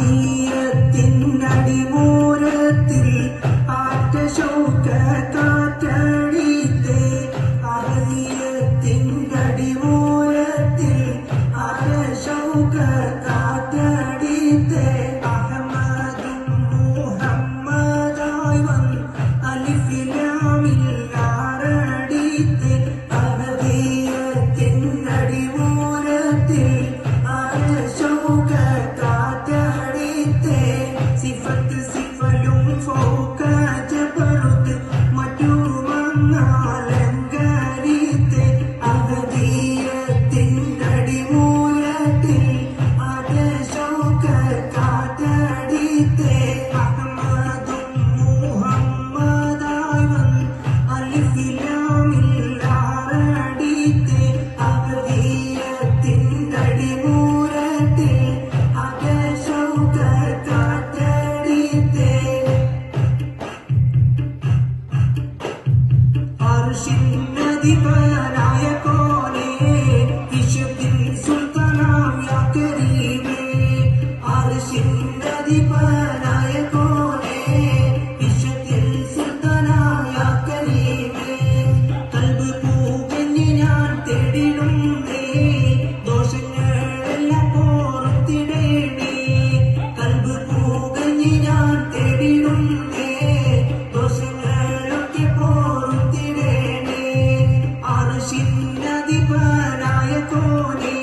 തീരത്തിനടിമൂരത്തിൽ ആറ്റ ശൗക്കത്തിൽ Deeper, I am calling. Bishop in Sultanam, Yakari.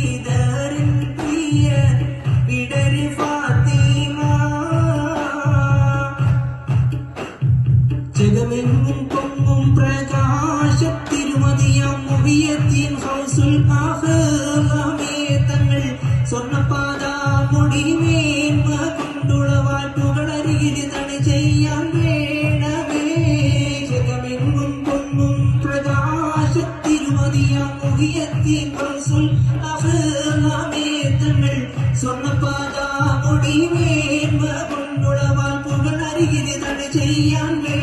see. முகியத்தீங்கும் சொல் அகநாமே தமிழ் சொன்ன பாதா முடிவே மகுண்டுளவால் புகழ் அறிகிறது தடை செய்யான் வே